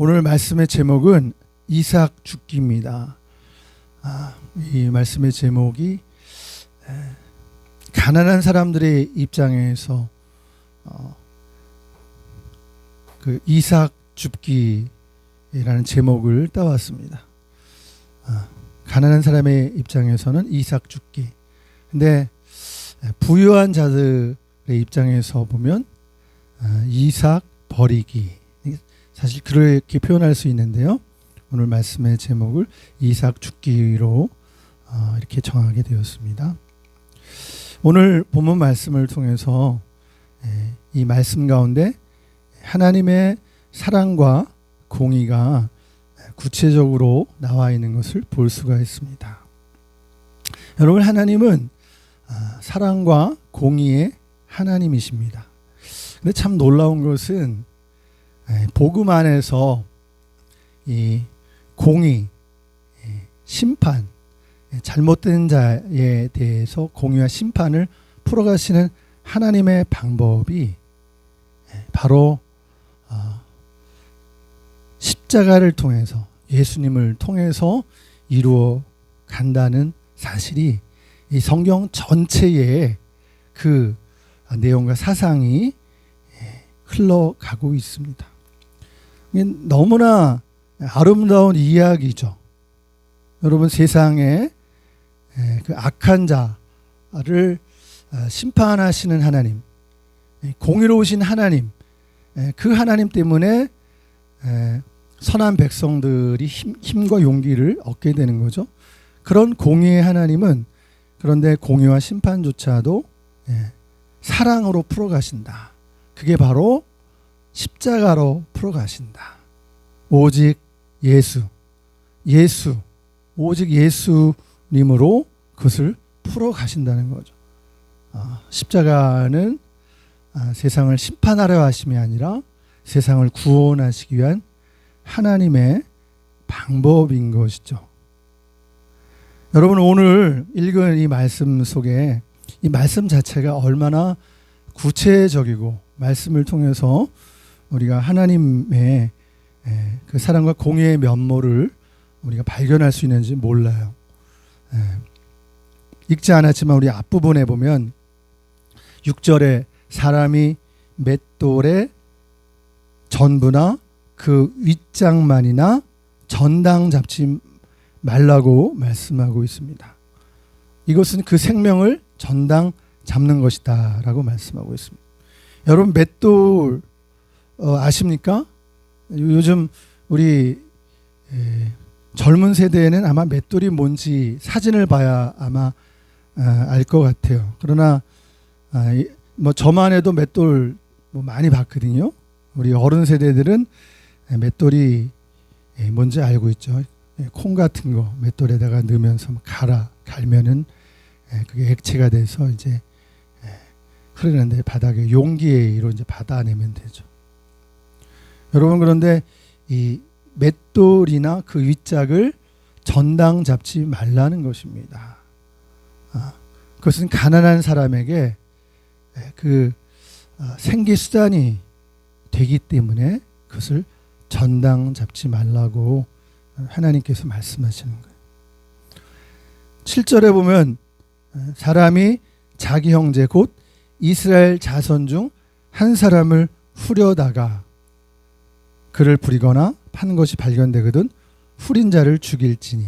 오늘 말씀의 제목은 이삭 죽기입니다. 아, 이 말씀의 제목이 에, 가난한 사람들의 입장에서 어, 그 이삭 죽기라는 제목을 따왔습니다. 아, 가난한 사람의 입장에서는 이삭 죽기. 근데 부유한 자들의 입장에서 보면 아, 이삭 버리기. 사실 그렇게 표현할 수 있는데요. 오늘 말씀의 제목을 이삭 죽기로 어, 이렇게 정하게 되었습니다. 오늘 본문 말씀을 통해서 예, 이 말씀 가운데 하나님의 사랑과 공의가 구체적으로 나와 있는 것을 볼 수가 있습니다. 여러분 하나님은 아, 사랑과 공의의 하나님이십니다. 근데 참 놀라운 것은 예, 복음 안에서 이 공의, 예, 심판, 예, 잘못된 자에 대해서 공의와 심판을 풀어가시는 하나님의 방법이 바로 어, 십자가를 통해서 예수님을 통해서 이루어 간다는 사실이 이 성경 전체에 그 내용과 사상이 흘러가고 있습니다. 너무나 아름다운 이야기죠. 여러분 세상에 그 악한 자를 어, 심판하시는 하나님, 공의로우신 하나님, 그 하나님 때문에 선한 백성들이 힘, 과 용기를 얻게 되는 거죠. 그런 공의의 하나님은 그런데 공의와 심판조차도 사랑으로 풀어가신다. 그게 바로 십자가로 풀어가신다. 오직 예수, 예수, 오직 예수님으로 그것을 풀어가신다는 거죠. 아, 십자가는 아, 세상을 심판하려 하심이 아니라 세상을 구원하시기 위한 하나님의 방법인 것이죠. 여러분 오늘 읽은 이 말씀 속에 이 말씀 자체가 얼마나 구체적이고 말씀을 통해서 우리가 하나님의 그 사랑과 공의의 면모를 우리가 발견할 수 있는지 몰라요. 읽지 않았지만 우리 앞부분에 보면 6절에 사람이 맷돌에 전부나 그 윗장만이나 전당 잡지 말라고 말씀하고 있습니다. 이것은 그 생명을 전당 잡는 것이다라고 말씀하고 있습니다. 여러분 맷돌 어, 아십니까? 요즘 우리 에, 젊은 세대에는 아마 맷돌이 뭔지 사진을 봐야 아마 아, 알것 같아요. 그러나 아, 뭐 저만 해도 맷돌 뭐 많이 봤거든요. 우리 어른 세대들은 맷돌이 예, 뭔지 알고 있죠. 예, 콩 같은 거 맷돌에다가 넣으면서 뭐 갈아 갈면은 예, 그게 액체가 돼서 이제 흐르는데 바닥에 용기로 이제 받아내면 되죠. 여러분 그런데 이 맷돌이나 그 윗짝을 전당 잡지 말라는 것입니다. 아, 그것은 가난한 사람에게 그 아, 생계 수단이 되기 때문에 그것을 전당 잡지 말라고 하나님께서 말씀하시는 거예요. 7절에 보면 사람이 자기 형제 곧 이스라엘 자손 중 한 사람을 후려다가 그를 부리거나 판 것이 발견되거든 후린 자를 죽일지니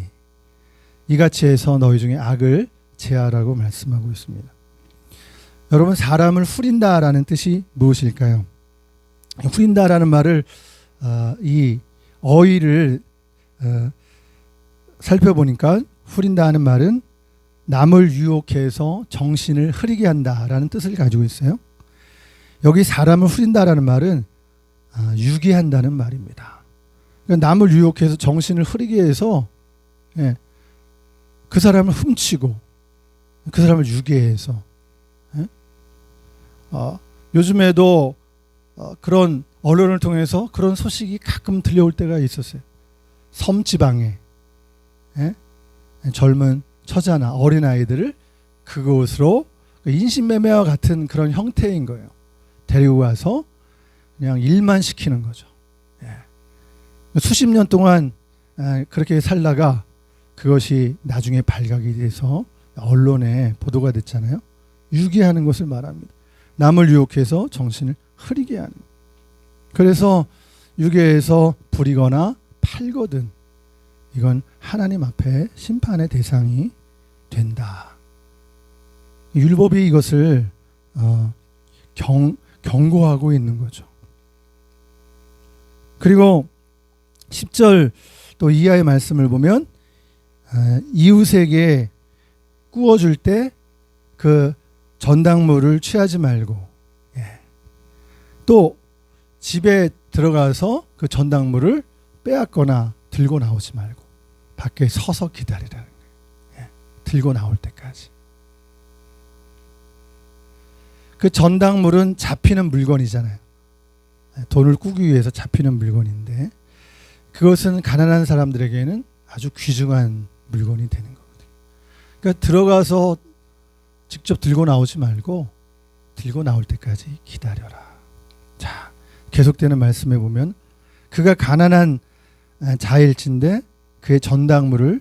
이같이 해서 너희 중에 악을 제하라고 말씀하고 있습니다. 여러분 사람을 후린다라는 뜻이 무엇일까요? 후린다라는 말을 어, 이 어휘를 어, 살펴보니까 후린다는 말은 남을 유혹해서 정신을 흐리게 한다라는 뜻을 가지고 있어요. 여기 사람을 후린다라는 말은 아, 유기한다는 말입니다. 그러니까 남을 유혹해서 정신을 흐리게 해서 예, 그 사람을 훔치고 그 사람을 유괴해서 예? 어, 요즘에도 어, 그런 언론을 통해서 그런 소식이 가끔 들려올 때가 있었어요. 섬 지방에 예? 젊은 처자나 어린 아이들을 그곳으로 인신매매와 같은 그런 형태인 거예요. 데리고 가서 그냥 일만 시키는 거죠. 예. 수십 년 동안 아, 그렇게 살다가 그것이 나중에 발각이 돼서 언론에 보도가 됐잖아요. 유기하는 것을 말합니다. 남을 유혹해서 정신을 흐리게 하는. 그래서 유괴해서 부리거나 팔거든 이건 하나님 앞에 심판의 대상이 된다. 율법이 이것을 어, 경, 경고하고 있는 거죠. 그리고 10절 또 이하의 말씀을 보면 아, 이웃에게 구워줄 때 그 전당물을 취하지 말고 예. 또 집에 들어가서 그 전당물을 빼앗거나 들고 나오지 말고 밖에 서서 기다리라는 거예요. 예. 들고 나올 때까지. 그 전당물은 잡히는 물건이잖아요. 예. 돈을 꾸기 위해서 잡히는 물건인데 그것은 가난한 사람들에게는 아주 귀중한 물건이 되는 거거든요. 그러니까 들어가서 직접 들고 나오지 말고 들고 나올 때까지 기다려라. 자, 계속되는 말씀에 보면 그가 가난한 자일진데 그의 전당물을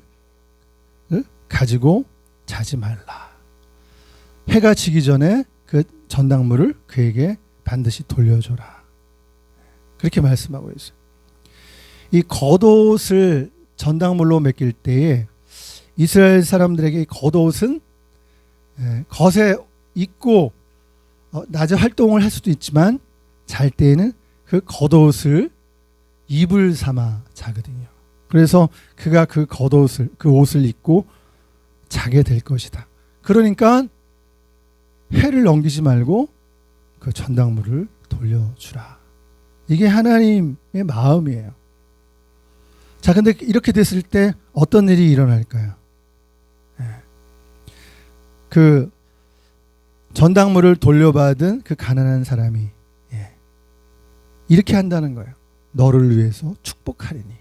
가지고 자지 말라. 해가 지기 전에 그 전당물을 그에게 반드시 돌려줘라. 그렇게 말씀하고 있어요. 이 겉옷을 전당물로 맡길 때에 이스라엘 사람들에게 겉옷은 예, 겉에 입고 어, 낮에 활동을 할 수도 있지만 잘 때에는 그 겉옷을 이불 삼아 자거든요. 그래서 그가 그 겉옷을 그 옷을 입고 자게 될 것이다. 그러니까 해를 넘기지 말고 그 전당물을 돌려주라. 이게 하나님의 마음이에요. 자, 근데 이렇게 됐을 때 어떤 일이 일어날까요? 그 전당물을 돌려받은 그 가난한 사람이 예. 이렇게 한다는 거예요. 너를 위해서 축복하리니.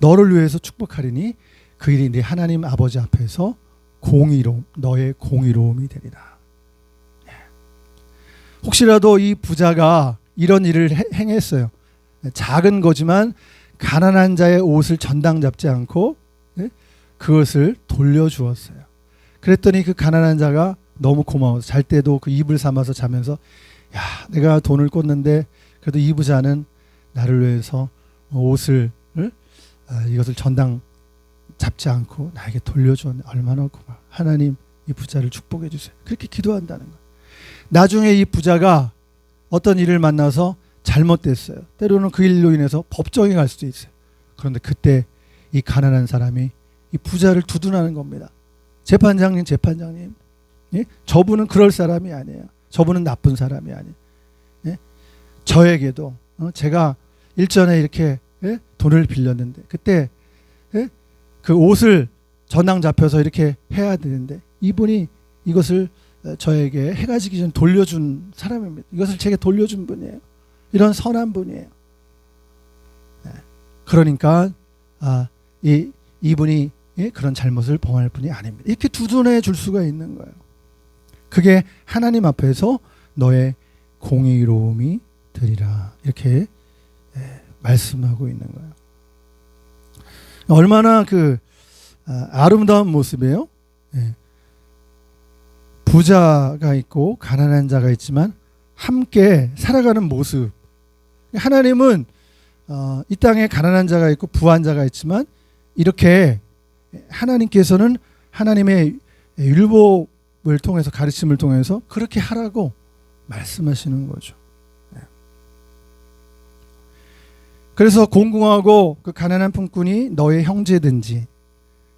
너를 위해서 축복하리니 그 일이 네 하나님 아버지 앞에서 공의로움, 너의 공의로움이 되리라. 예. 혹시라도 이 부자가 이런 일을 행했어요. 작은 거지만 가난한 자의 옷을 전당 잡지 않고 예? 그것을 돌려주었어요. 그랬더니 그 가난한 자가 너무 고마워서 잘 때도 그 이불 삼아서 자면서 야 내가 돈을 꽂는데 그래도 이 부자는 나를 위해서 옷을 아, 이것을 전당 잡지 않고 나에게 돌려주었네 얼마나 고마 하나님 이 부자를 축복해 주세요 그렇게 기도한다는 거예요 나중에 이 부자가 어떤 일을 만나서 잘못됐어요 때로는 그 일로 인해서 법정에 갈 수도 있어요 그런데 그때 이 가난한 사람이 이 부자를 두둔하는 겁니다 재판장님, 재판장님, 예? 저분은 그럴 사람이 아니에요. 저분은 나쁜 사람이 아니에요. 예? 저에게도 어? 제가 일전에 이렇게 예? 돈을 빌렸는데 그때 예? 그 옷을 전당 잡혀서 이렇게 해야 되는데 이분이 이것을 저에게 해가 지기 전 돌려준 사람입니다. 이것을 제게 돌려준 분이에요. 이런 선한 분이에요. 네. 그러니까 아, 이 이분이 예? 그런 잘못을 범할 분이 아닙니다. 이렇게 두둔해 줄 수가 있는 거예요. 그게 하나님 앞에서 너의 공의로움이 되리라 이렇게 예, 말씀하고 있는 거예요. 얼마나 그 아, 름다운 모습이에요. 예. 부자가 있고 가난한 자가 있지만 함께 살아가는 모습. 하나님은 어, 이 땅에 가난한 자가 있고 부한 자가 있지만 이렇게 하나님께서는 하나님의 율법을 통해서 가르침을 통해서 그렇게 하라고 말씀하시는 거죠. 네. 그래서 공공하고 그 가난한 품꾼이 너의 형제든지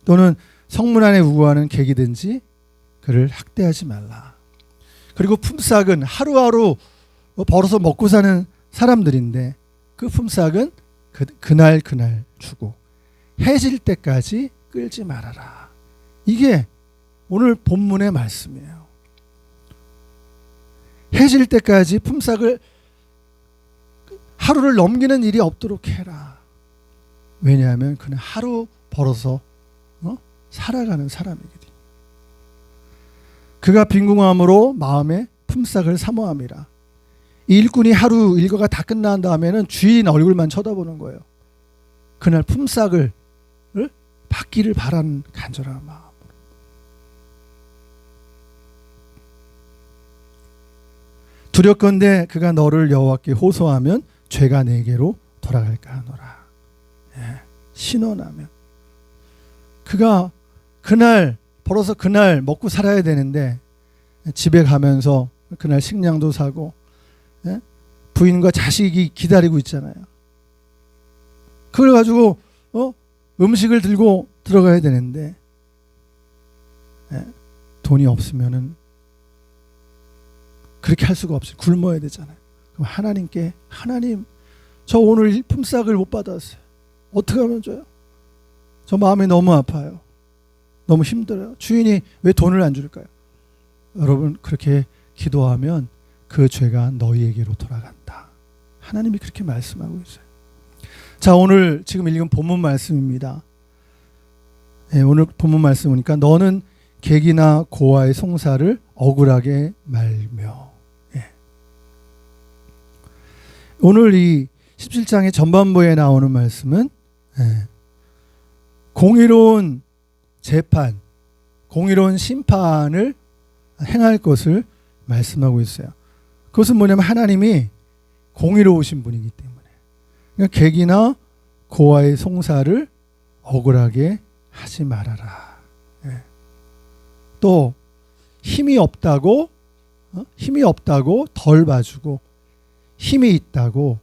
또는 성문 안에 우거하는 객이든지 그를 학대하지 말라. 그리고 품삯은 하루하루 벌어서 먹고 사는 사람들인데 그 품삯은 그, 그날 그날 주고 해질 때까지 끌지 말아라. 이게 오늘 본문의 말씀이에요. 해질 때까지 품삯을 하루를 넘기는 일이 없도록 해라. 왜냐하면 그는 하루 벌어서 어? 살아가는 사람이거든. 그가 빈궁함으로 마음에 품삯을 사모함이라. 일꾼이 하루 일과가 다 끝난 다음에는 주인 얼굴만 쳐다보는 거예요. 그날 품삯을 을 받기를 바라는 간절한 마음. 두렵건대 그가 너를 여호와께 호소하면 죄가 내게로 돌아갈까 하노라. 예, 신원하면 그가 그날 벌어서 그날 먹고 살아야 되는데 집에 가면서 그날 식량도 사고 예? 부인과 자식이 기다리고 있잖아요. 그걸 가지고 어? 음식을 들고 들어가야 되는데 예? 돈이 없으면은 그렇게 할 수가 없어요. 굶어야 되잖아요. 그럼 하나님께 하나님 저 오늘 품삯을 못 받았어요. 어떻게 하면 줘요? 저 마음이 너무 아파요. 너무 힘들어요. 주인이 왜 돈을 안 줄까요? 여러분 그렇게 기도하면 그 죄가 너희에게로 돌아간다. 하나님이 그렇게 말씀하고 있어요. 자 오늘 지금 읽은 본문 말씀입니다. 예, 오늘 본문 말씀 보니까 너는 객이나 고아의 송사를 억울하게 말며 예. 오늘 이 17장의 전반부에 나오는 말씀은 예, 공의로운 재판, 공의로운 심판을 행할 것을 말씀하고 있어요. 그것은 뭐냐면 하나님이 공의로우신 분이기 때문에. 그러니까 객이나 고아의 송사를 억울하게 하지 말아라. 예. 또 힘이 없다고 어? 힘이 없다고 덜 봐주고 힘이 있다고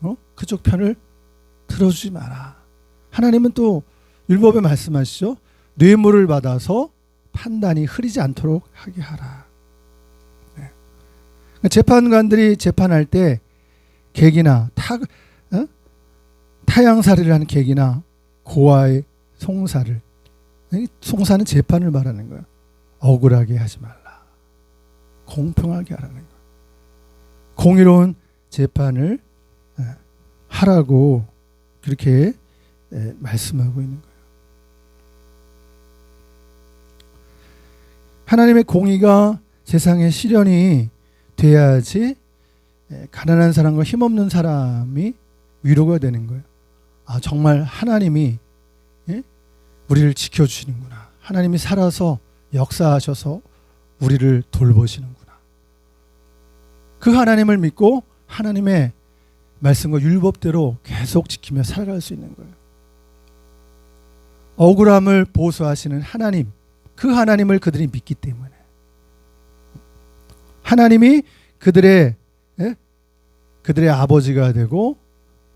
어? 그쪽 편을 들어주지 마라. 하나님은 또 율법에 말씀하시죠. 뇌물을 받아서 판단이 흐리지 않도록 하게 하라. 네. 그러니까 재판관들이 재판할 때 객이나 타, 어? 타양살이를 하는 객이나 고아의 송사를 송사는 재판을 말하는 거야. 억울하게 하지 말라. 공평하게 하라는 거야. 공의로운 재판을 예, 하라고 그렇게 예, 말씀하고 있는 거예요. 하나님의 공의가 세상의 시련이 돼야지 예, 가난한 사람과 힘없는 사람이 위로가 되는 거예요. 아 정말 하나님이 예? 우리를 지켜주시는구나. 하나님이 살아서 역사하셔서 우리를 돌보시는구나. 그 하나님을 믿고 하나님의 말씀과 율법대로 계속 지키며 살아갈 수 있는 거예요. 억울함을 보수하시는 하나님, 그 하나님을 그들이 믿기 때문에 하나님이 그들의 예? 그들의 아버지가 되고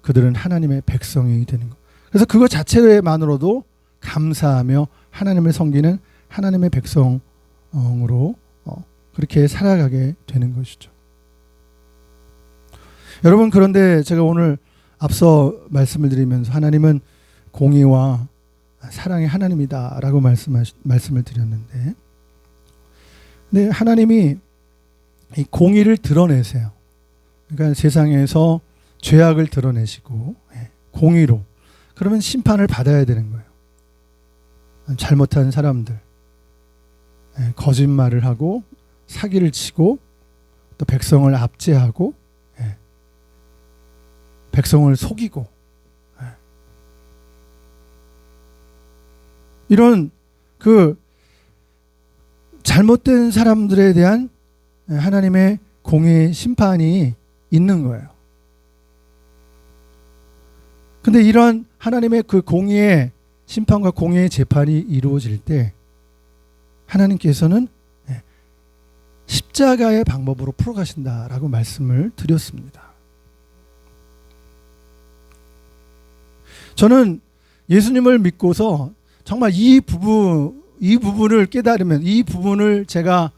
그들은 하나님의 백성이 되는 것. 그래서 그것 자체만으로도 감사하며 하나님을 섬기는 하나님의 백성으로 어, 그렇게 살아가게 되는 것이죠. 여러분 그런데 제가 오늘 앞서 말씀을 드리면서 하나님은 공의와 사랑의 하나님이다라고 말씀을 드렸는데, 네 하나님이 이 공의를 드러내세요. 그러니까 세상에서 죄악을 드러내시고 예, 공의로 그러면 심판을 받아야 되는 거예요. 잘못한 사람들, 예, 거짓말을 하고 사기를 치고 또 백성을 압제하고 예, 백성을 속이고 이런 그 잘못된 사람들에 대한 하나님의 공의 심판이 있는 거예요. 근데 이런 하나님의 그 공의의 심판과 공의의 재판이 이루어질 때 하나님께서는 십자가의 방법으로 풀어가신다라고 말씀을 드렸습니다. 저는 예수님을 믿고서 정말 이 부분 이 부분을 깨달으면 이 부분을 제가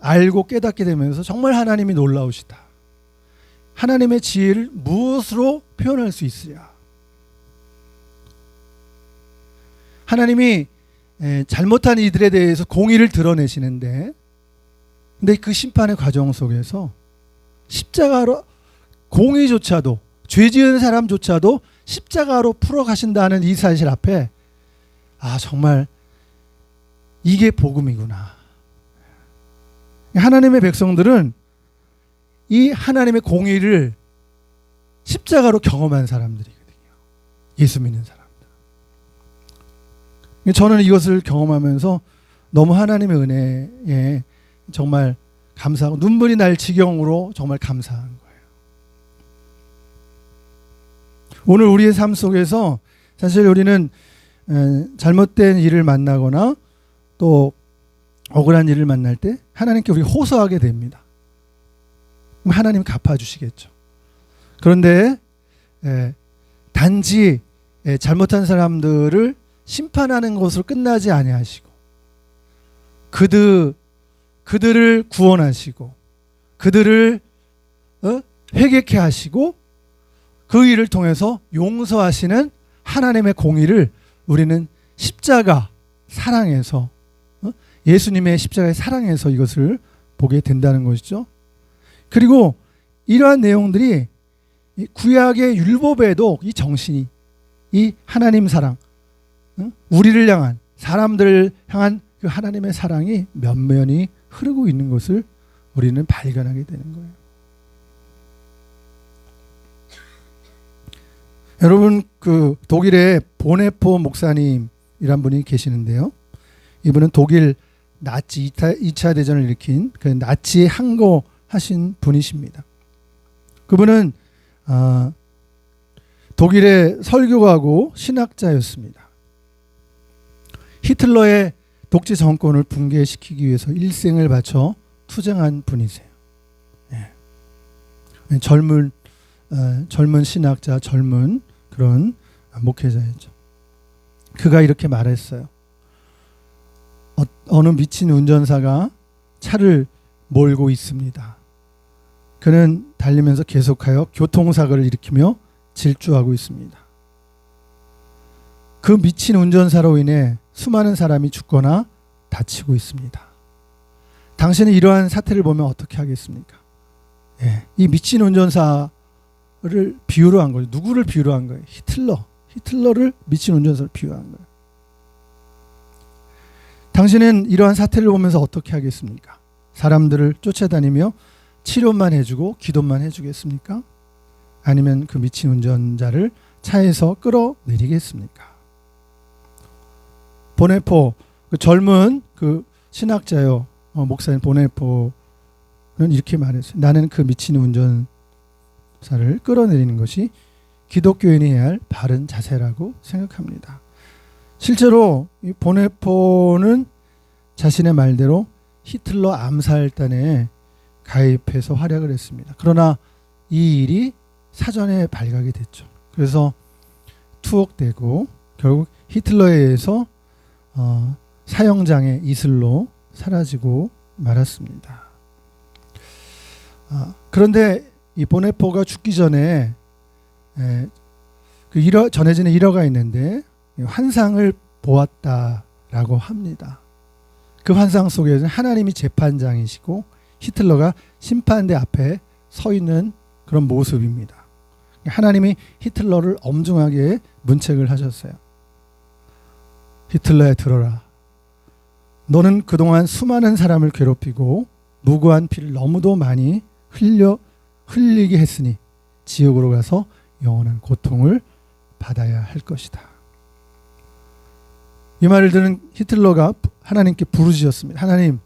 알고 깨닫게 되면서 정말 하나님이 놀라우시다. 하나님의 지혜를 무엇으로 표현할 수 있으랴? 하나님이 잘못한 이들에 대해서 공의를 드러내시는데 근데 그 심판의 과정 속에서 십자가로 공의조차도 죄 지은 사람조차도 십자가로 풀어 가신다는 이 사실 앞에 아, 정말 이게 복음이구나. 하나님의 백성들은 이 하나님의 공의를 십자가로 경험한 사람들이거든요. 예수 믿는 사람들. 저는 이것을 경험하면서 너무 하나님의 은혜에 정말 감사하고 눈물이 날 지경으로 정말 감사한 거예요. 오늘 우리의 삶 속에서 사실 우리는 잘못된 일을 만나거나 또 억울한 일을 만날 때 하나님께 우리 호소하게 됩니다. 그럼 하나님 갚아주시겠죠. 그런데 단지 잘못한 사람들을 심판하는 것으로 끝나지 아니하시고 그들 그들을 구원하시고 그들을 어? 회개케 하시고 그 일을 통해서 용서하시는 하나님의 공의를 우리는 십자가 사랑해서 어? 예수님의 십자가의 사랑해서 이것을 보게 된다는 것이죠. 그리고 이러한 내용들이 구약의 율법에도 이 정신이 이 하나님 사랑, 우리를 향한 사람들을 향한 그 하나님의 사랑이 면면이 흐르고 있는 것을 우리는 발견하게 되는 거예요. 여러분 그 독일의 보네포 목사님이란 분이 계시는데요. 이분은 독일 나치 2차, 대전을 일으킨 그 나치의 항거 하신 분이십니다. 그분은 어, 독일의 설교가고 신학자였습니다. 히틀러의 독재 정권을 붕괴시키기 위해서 일생을 바쳐 투쟁한 분이세요. 예. 젊은 어, 젊은 신학자, 젊은 그런 목회자였죠. 그가 이렇게 말했어요. 어, 느 미친 운전사가 차를 몰고 있습니다. 그는 달리면서 계속하여 교통사고를 일으키며 질주하고 있습니다. 그 미친 운전사로 인해 수많은 사람이 죽거나 다치고 있습니다. 당신은 이러한 사태를 보면 어떻게 하겠습니까? 예, 이 미친 운전사를 비유로 한 거예요. 누구를 비유로 한 거예요? 히틀러. 히틀러를 미친 운전사를 비유한 거예요. 당신은 이러한 사태를 보면서 어떻게 하겠습니까? 사람들을 쫓아다니며 치료만 해주고 기도만 해주겠습니까? 아니면 그 미친 운전자를 차에서 끌어내리겠습니까? 보네포 그 젊은 그 신학자요 어, 목사님 보네포는 이렇게 말했어요. 나는 그 미친 운전사를 끌어내리는 것이 기독교인이 해야 할 바른 자세라고 생각합니다. 실제로 이 보네포는 자신의 말대로 히틀러 암살단에 가입해서 활약을 했습니다. 그러나 이 일이 사전에 발각이 됐죠. 그래서 투옥되고 결국 히틀러에 의해서 어, 사형장의 이슬로 사라지고 말았습니다. 어, 그런데 이 보네포가 죽기 전에 에, 그 일화, 전해지는 일화가 있는데 환상을 보았다라고 합니다. 그 환상 속에는 하나님이 재판장이시고 히틀러가 심판대 앞에 서 있는 그런 모습입니다. 하나님이 히틀러를 엄중하게 문책을 하셨어요. 히틀러에 들어라. 너는 그동안 수많은 사람을 괴롭히고 무고한 피를 너무도 많이 흘려 흘리게 했으니 지옥으로 가서 영원한 고통을 받아야 할 것이다. 이 말을 들은 히틀러가 하나님께 부르짖었습니다. 하나님,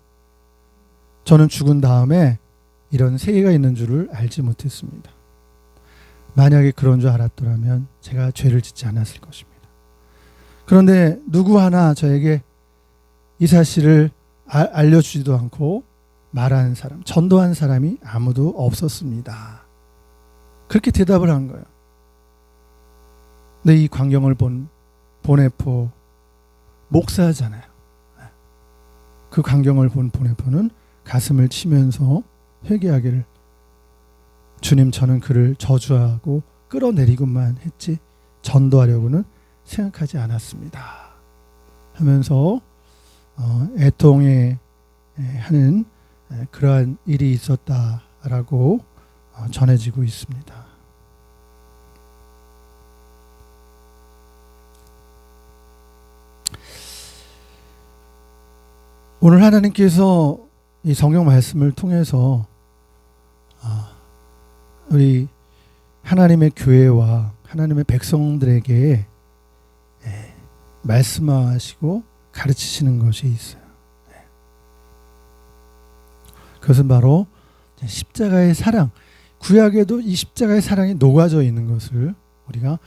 저는 죽은 다음에 이런 세계가 있는 줄을 알지 못했습니다. 만약에 그런 줄 알았더라면 제가 죄를 짓지 않았을 것입니다. 그런데 누구 하나 저에게 이 사실을 아, 알려주지도 않고 말하는 사람, 전도한 사람이 아무도 없었습니다. 그렇게 대답을 한 거예요. 근데 이 광경을 본 보네포 목사잖아요. 그 광경을 본 보네포는 가슴을 치면서 회개하기를 주님 저는 그를 저주하고 끌어내리고만 했지 전도하려고는 생각하지 않았습니다. 하면서 어, 애통해 하는 그러한 일이 있었다라고 어, 전해지고 있습니다. 오늘 하나님께서 이 성경 말씀을 통해서 아, 우리 하나님의 교회와 하나님의 백성들에게 예, 말씀하시고 가르치시는 것이 있어요. 예. 그것은 바로 십자가의 사랑. 구약에도 이 십자가의 사랑이 녹아져 있는 것을 우리가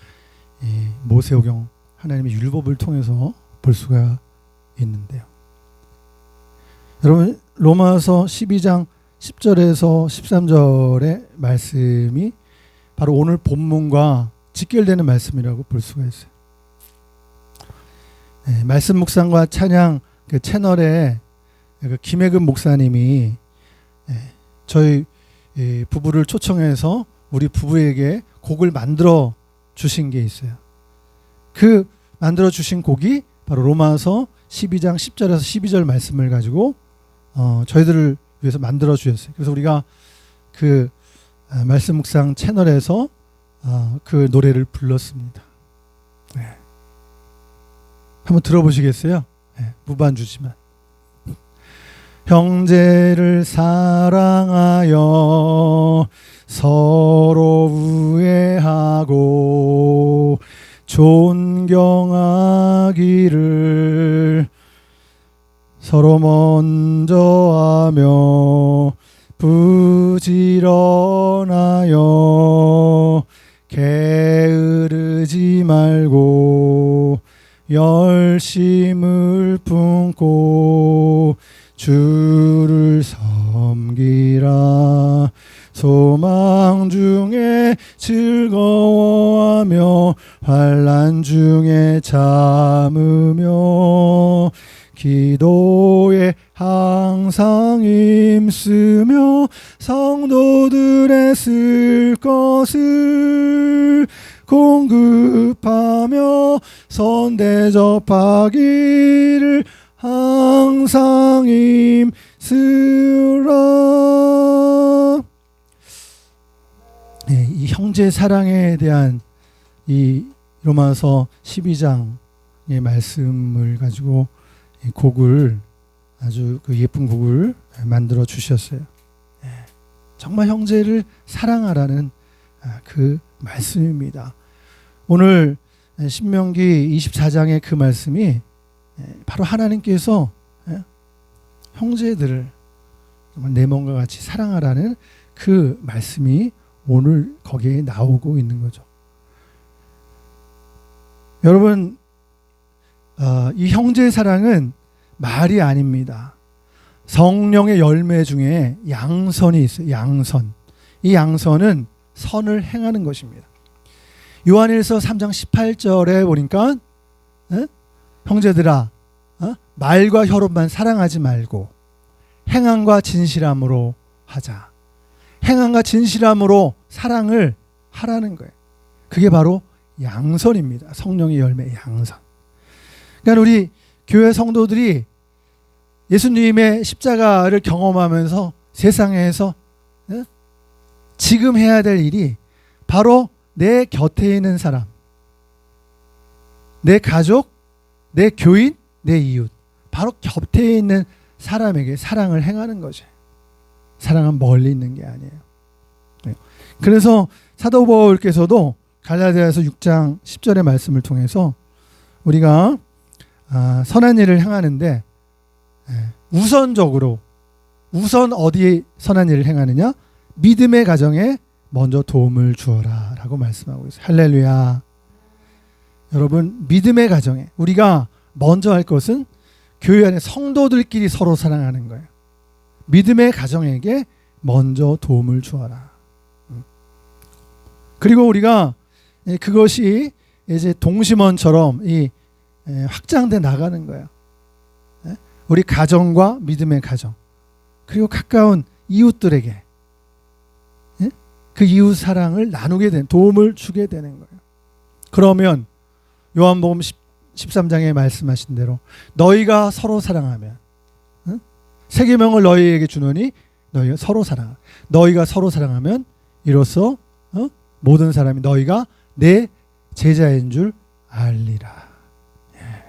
이 모세오경 하나님의 율법을 통해서 볼 수가 있는데요. 여러분 로마서 12장 10절에서 13절의 말씀이 바로 오늘 본문과 직결되는 말씀이라고 볼 수가 있어요. 네, 말씀 묵상과 찬양 그 채널에 그 김혜근 목사님이 네, 저희 이 부부를 초청해서 우리 부부에게 곡을 만들어 주신 게 있어요. 그 만들어 주신 곡이 바로 로마서 12장 10절에서 12절 말씀을 가지고 어, 저희들을 위해서 만들어 주셨어요. 그래서 우리가 그 아, 말씀 묵상 채널에서 어, 그 노래를 불렀습니다. 네. 한번 들어보시겠어요? 네, 무반주지만. 형제를 사랑하여 서로 우애하고 존경하기를 서로 먼저 하며 부지런하여 게으르지 말고 열심을 품고 주를 섬기라. 소망 중에 즐거워하며 환란 중에 참으며 기도에 항상 힘쓰며 성도들의 쓸 것을 공급하며 선대접하기를 항상 힘쓰라. 네, 이 형제 사랑에 대한 이 로마서 12장의 말씀을 가지고 이 곡을 아주 그 예쁜 곡을 만들어 주셨어요. 네, 정말 형제를 사랑하라는 아, 그 말씀입니다. 오늘 신명기 24장의 그 말씀이 예, 바로 하나님께서 예, 형제들을 내 몸과 같이 사랑하라는 그 말씀이 오늘 거기에 나오고 있는 거죠. 여러분, 어, 이 형제 사랑은 말이 아닙니다. 성령의 열매 중에 양선이 있어요. 양선. 이 양선은 선을 행하는 것입니다. 요한일서 3장 18절에 보니까 에? 형제들아 어? 말과 혀로만 사랑하지 말고 행함과 진실함으로 하자. 행함과 진실함으로 사랑을 하라는 거예요. 그게 바로 양선입니다. 성령의 열매 양선. 그러니까 우리 교회 성도들이 예수님의 십자가를 경험하면서 세상에서 어? 지금 해야 될 일이 바로 내 곁에 있는 사람, 내 가족, 내 교인, 내 이웃, 바로 곁에 있는 사람에게 사랑을 행하는 거죠. 사랑은 멀리 있는 게 아니에요. 네. 그래서 사도 바울께서도 갈라디아서 6장 10절의 말씀을 통해서 우리가 아, 선한 일을 행하는데 예, 우선적으로 우선 어디에 선한 일을 행하느냐? 믿음의 가정에 먼저 도움을 주어라 라고 말씀하고 있어요. 할렐루야. 여러분 믿음의 가정에 우리가 먼저 할 것은 교회 안에 성도들끼리 서로 사랑하는 거예요. 믿음의 가정에게 먼저 도움을 주어라. 음. 그리고 우리가 그것이 이제 동심원처럼 이 확장돼 나가는 거예요. 우리 가정과 믿음의 가정 그리고 가까운 이웃들에게 그 이웃 사랑을 나누게 된 도움을 주게 되는 거예요. 그러면 요한복음 13장에 말씀하신 대로 너희가 서로 사랑하면 응? 세 계명을 너희에게 주노니 너희가 서로 사랑. 너희가 서로 사랑하면 이로써 어? 모든 사람이 너희가 내 제자인 줄 알리라. 예.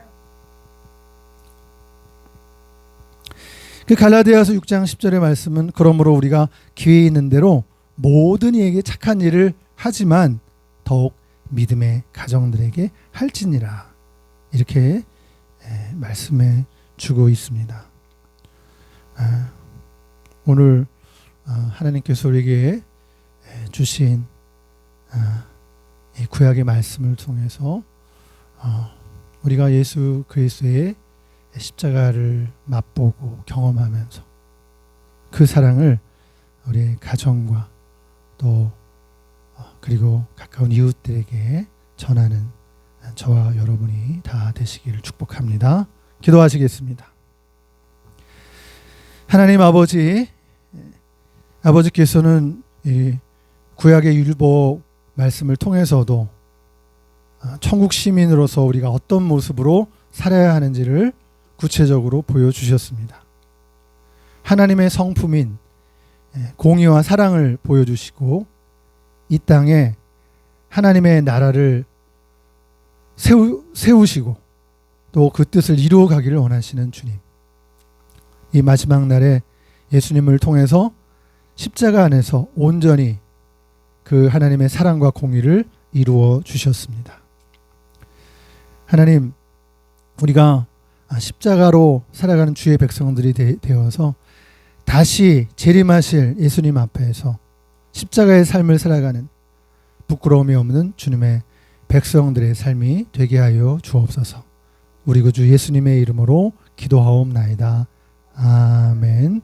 그 갈라디아서 6장 10절의 말씀은 그러므로 우리가 기회 있는 대로 모든 이에게 착한 일을 하지만 더욱 믿음의 가정들에게 할지니라 이렇게 에, 말씀해 주고 있습니다. 아, 오늘 어, 하나님께서 우리에게 에, 주신 아, 이 구약의 말씀을 통해서 어, 우리가 예수 그리스도의 십자가를 맛보고 경험하면서 그 사랑을 우리의 가정과 또 어, 그리고 가까운 이웃들에게 전하는 저와 여러분이 다 되시기를 축복합니다. 기도하시겠습니다. 하나님 아버지, 아버지께서는 이 구약의 율법 말씀을 통해서도 아, 천국 시민으로서 우리가 어떤 모습으로 살아야 하는지를 구체적으로 보여주셨습니다. 하나님의 성품인 예, 공의와 사랑을 보여주시고 이 땅에 하나님의 나라를 세우, 세우시고 또 그 뜻을 이루어 가기를 원하시는 주님. 이 마지막 날에 예수님을 통해서 십자가 안에서 온전히 그 하나님의 사랑과 공의를 이루어 주셨습니다. 하나님, 우리가 십자가로 살아가는 주의 백성들이 되, 되어서 다시 재림하실 예수님 앞에서 십자가의 삶을 살아가는 부끄러움이 없는 주님의 백성들의 삶이 되게 하여 주옵소서. 우리 구주 예수님의 이름으로 기도하옵나이다. 아멘.